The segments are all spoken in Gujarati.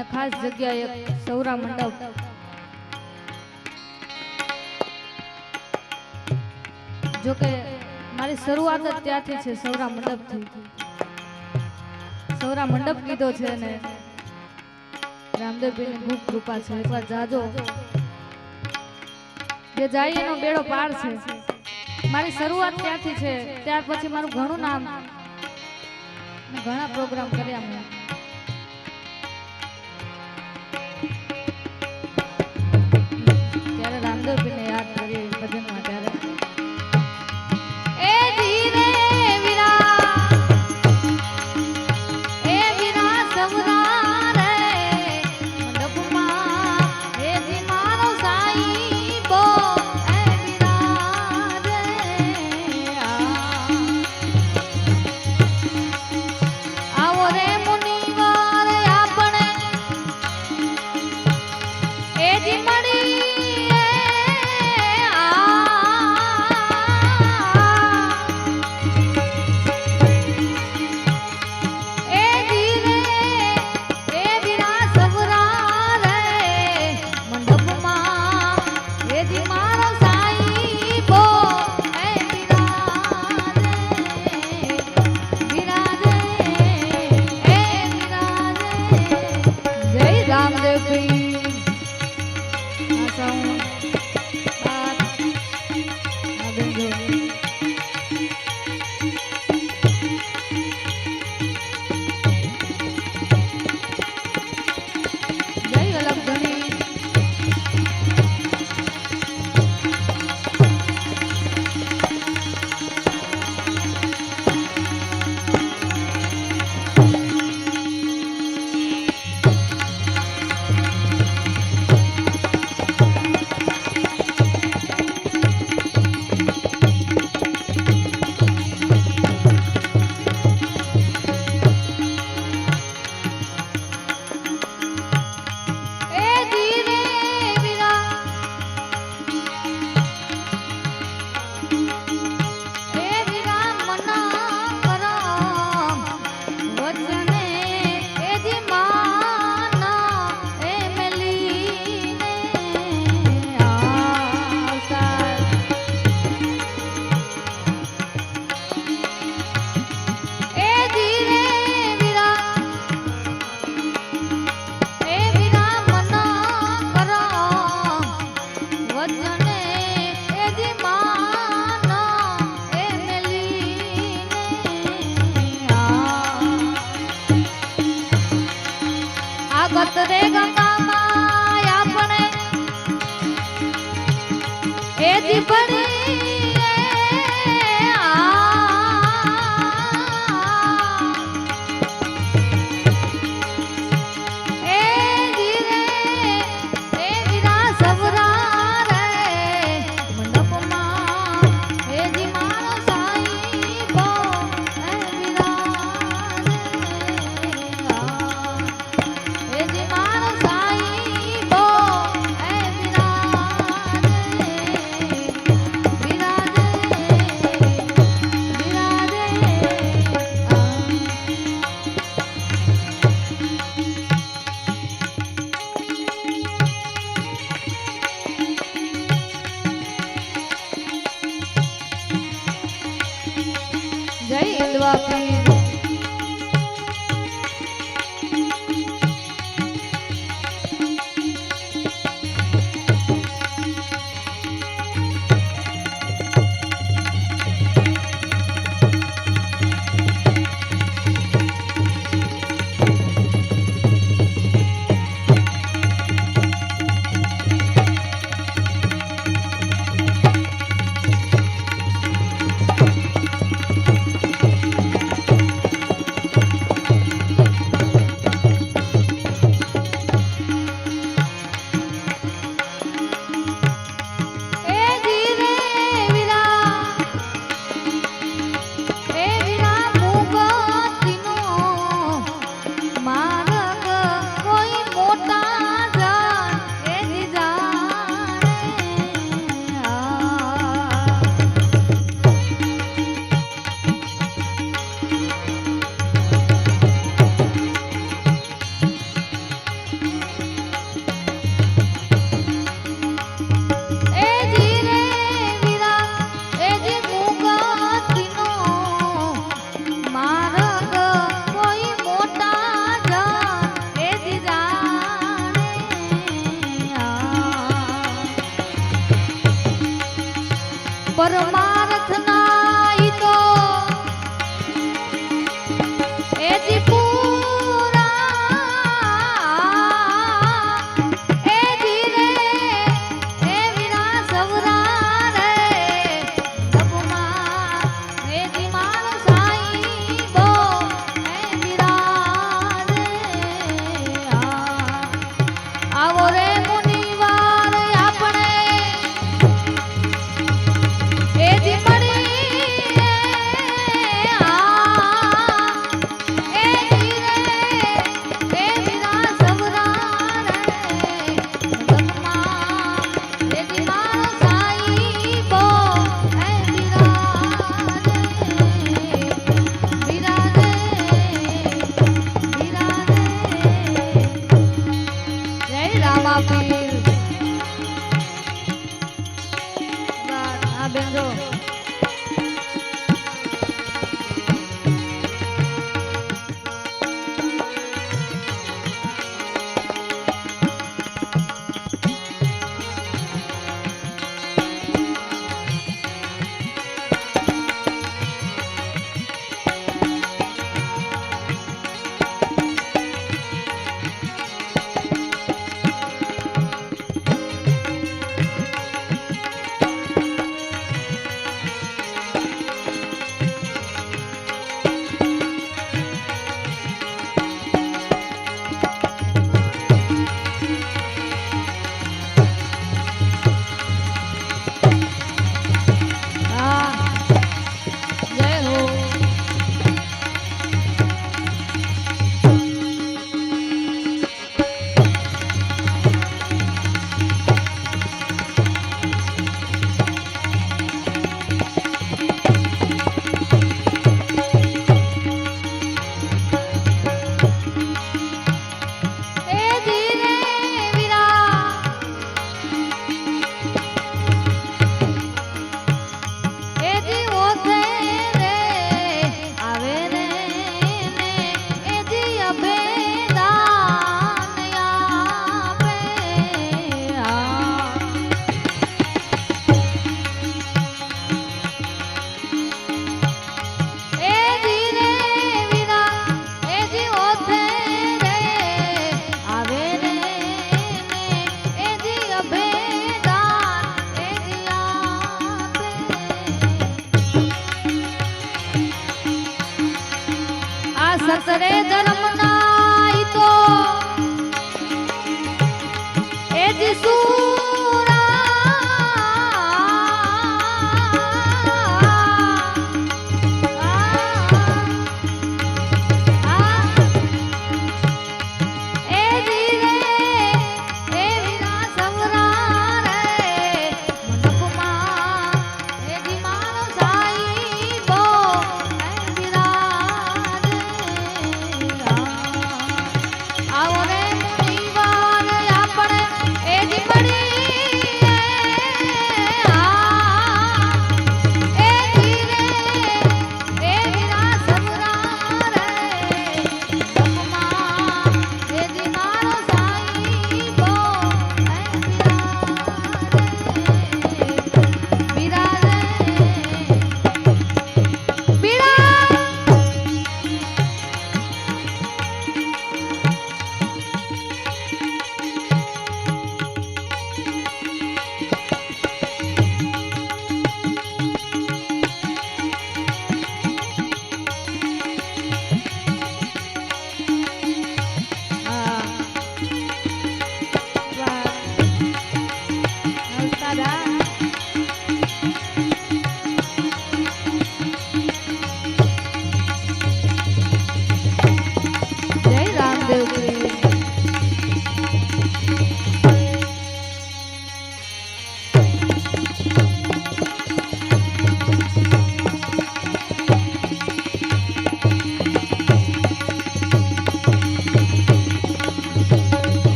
અને ખાસ જગ્યાએ સૌરા મંડપ. જોકે મારી શરૂઆત જ ત્યાંથી છે, સૌરા મંડપથી. સૌરા મંડપ કીધો છે ને રામદેવભાઈની ખૂબ કૃપા છે. એકવાર જાજો. જે જાય એનો બેડો પાર છે. મારી શરૂઆત ત્યાંથી છે. ત્યાર પછી મારું ઘણું નામ. ઘણા પ્રોગ્રામ કર્યા મેં. É de banana. পরমা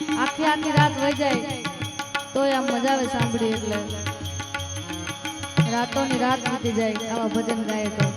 આખી આખી રાત વહી જાય. તોય આમ મજા આવે સાંભળી એટલે. રાતો ની રાત વીતી જાય આવા ભજન ગાય તો